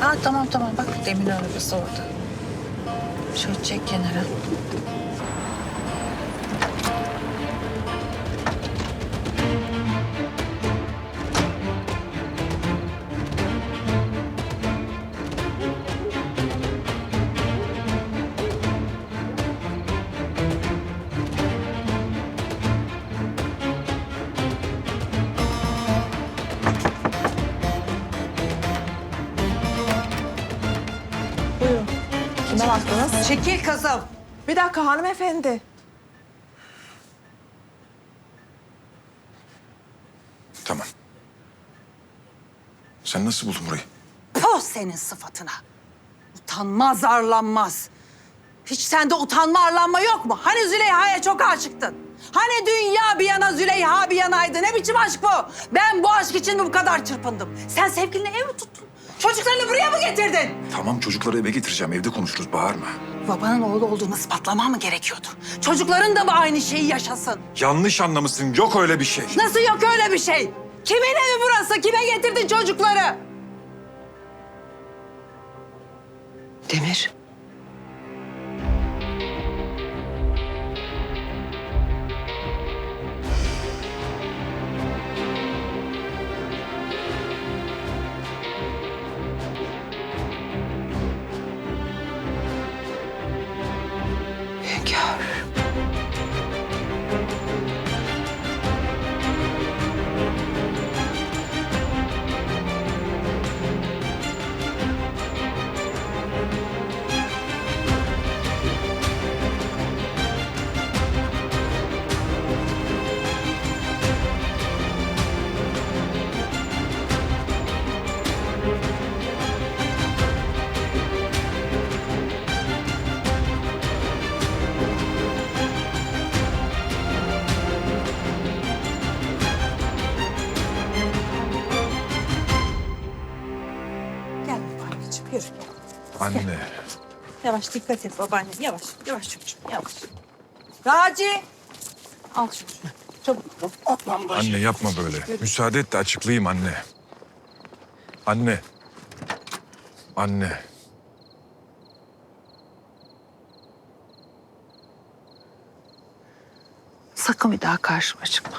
Ha tamam tamam bak Demir'in arabası orada. Şöyle çek kenara. Kime baktınız? Çekil kızım. Bir dakika hanımefendi. Tamam. Sen nasıl buldun burayı? Poh senin sıfatına. Utanmaz arlanmaz. Hiç sende utanma arlanma yok mu? Hani Züleyha'ya çok aşıktın? Hani dünya bir yana Züleyha bir yanaydı? Ne biçim aşk bu? Ben bu aşk için mi bu kadar çırpındım? Sen sevgiline ev mi tuttun? Çocuklarını buraya mı getirdin? Tamam çocukları eve getireceğim. Evde konuşuruz. Bağırma. Babanın oğlu olduğunu ispatlamam mı gerekiyordu? Çocukların da mı aynı şeyi yaşasın? Yanlış anlamışsın. Yok öyle bir şey. Nasıl yok öyle bir şey? Kimin evi burası? Kime getirdin çocukları? Demir. Yürü. Anne. Yavaş dikkat et babaanne. Yavaş, yavaş çocuğum, yavaş. Raci! Al çocuğu. Çabuk. Anne yapma böyle. Müsaade et de açıklayayım anne. Anne. Anne. Sakın bir daha karşıma çıkma.